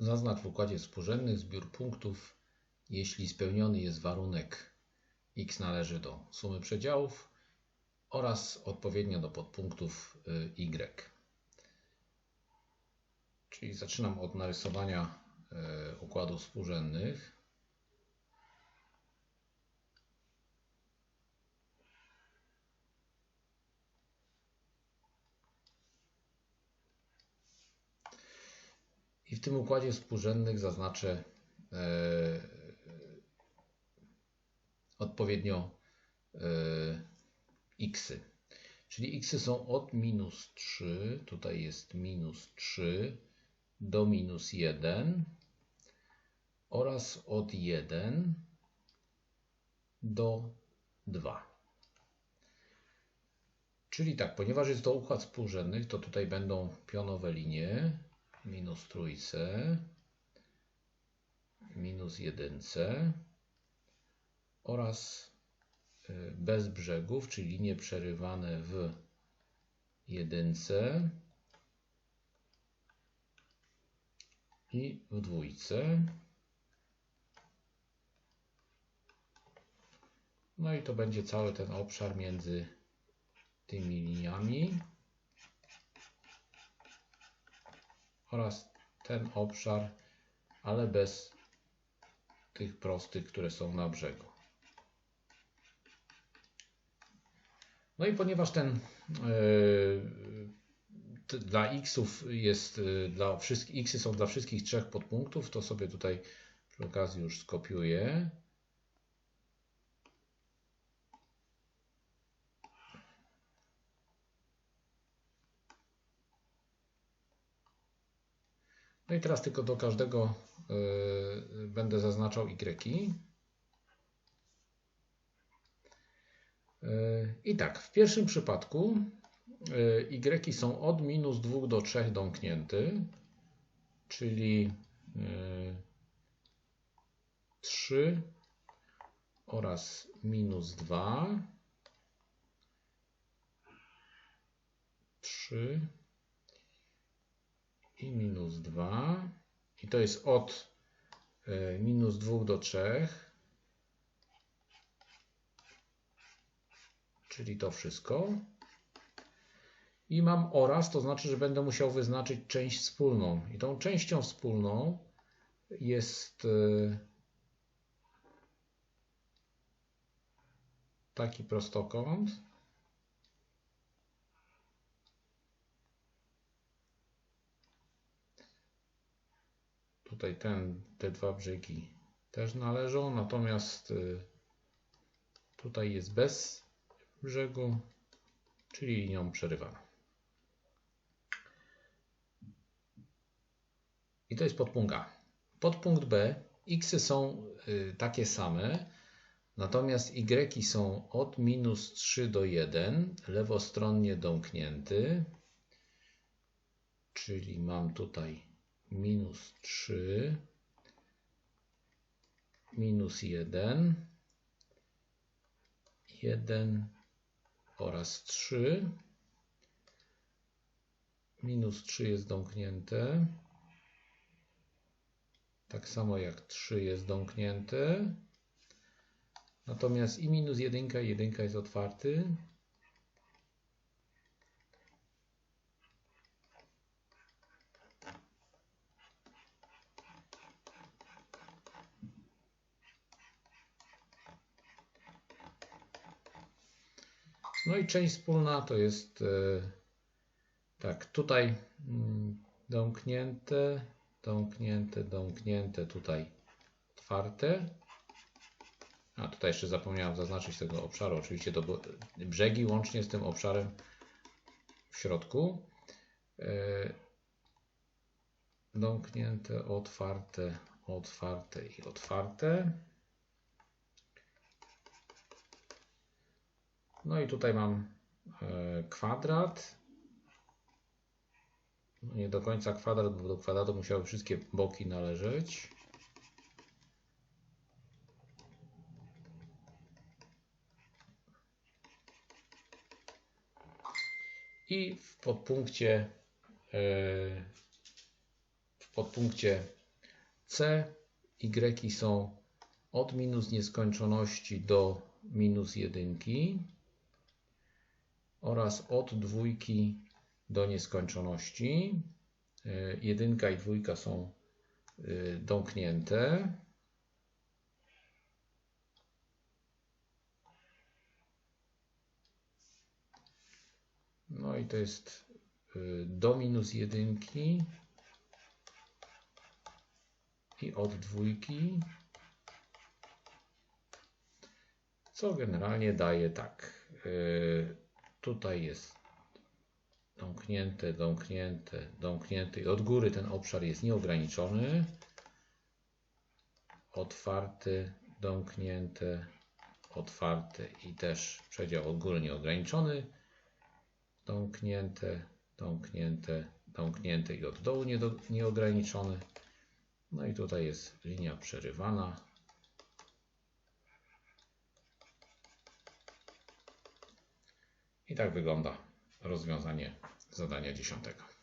Zaznacz w układzie współrzędnych zbiór punktów, jeśli spełniony jest warunek x należy do sumy przedziałów oraz odpowiednio do podpunktów y, y. Czyli zaczynam od narysowania y, układów współrzędnych. I w tym układzie współrzędnych zaznaczę e, odpowiednio e, xy. Czyli xy są od minus 3, tutaj jest minus 3 do minus 1 oraz od 1 do 2. Czyli tak, ponieważ jest to układ współrzędnych, to tutaj będą pionowe linie minus trójce, minus jedynce oraz y, bez brzegów, czyli linie przerywane w jedynce i w dwójce. No i to będzie cały ten obszar między tymi liniami. Oraz ten obszar, ale bez tych prostych, które są na brzegu. No i ponieważ ten yy, dla xów jest yy, dla wszystkich xy są dla wszystkich trzech podpunktów, to sobie tutaj przy okazji już skopiuję. No i teraz tylko do każdego yy, będę zaznaczał y. Yy, I tak, w pierwszym przypadku yy, y są od minus 2 do 3 domknięty, czyli 3 oraz minus 2, 3 i minus 2. I to jest od e, minus 2 do 3. Czyli to wszystko. I mam oraz, to znaczy, że będę musiał wyznaczyć część wspólną. I tą częścią wspólną jest e, taki prostokąt. Tutaj ten, te dwa brzegi też należą, natomiast y, tutaj jest bez brzegu, czyli linią przerywaną. I to jest podpunkt A. Podpunkt B. X są y, takie same, natomiast Y są od minus 3 do 1, lewostronnie domknięty, czyli mam tutaj minus 3, minus 1, 1 oraz 3. Minus 3 jest domknięte. Tak samo jak 3 jest domknięte. Natomiast i minus 1 i 1 jest otwarty. No i część wspólna to jest e, tak, tutaj mm, domknięte, domknięte, domknięte, tutaj otwarte. A tutaj jeszcze zapomniałem zaznaczyć tego obszaru. Oczywiście to brzegi łącznie z tym obszarem w środku. E, domknięte, otwarte, otwarte i otwarte. No i tutaj mam e, kwadrat. No nie do końca kwadrat, bo do kwadratu musiały wszystkie boki należeć. I w podpunkcie e, w podpunkcie C, Y są od minus nieskończoności do minus jedynki oraz od dwójki do nieskończoności. Y, Jedynka i dwójka są y, domknięte. No i to jest y, do minus jedynki i od dwójki, co generalnie daje tak. Tutaj jest domknięte, domknięte, domknięte i od góry ten obszar jest nieograniczony. Otwarty, domknięte, otwarte i też przedział od góry nieograniczony. Domknięte, domknięte, domknięte i od dołu nieograniczony. No i tutaj jest linia przerywana. I tak wygląda rozwiązanie zadania dziesiątego.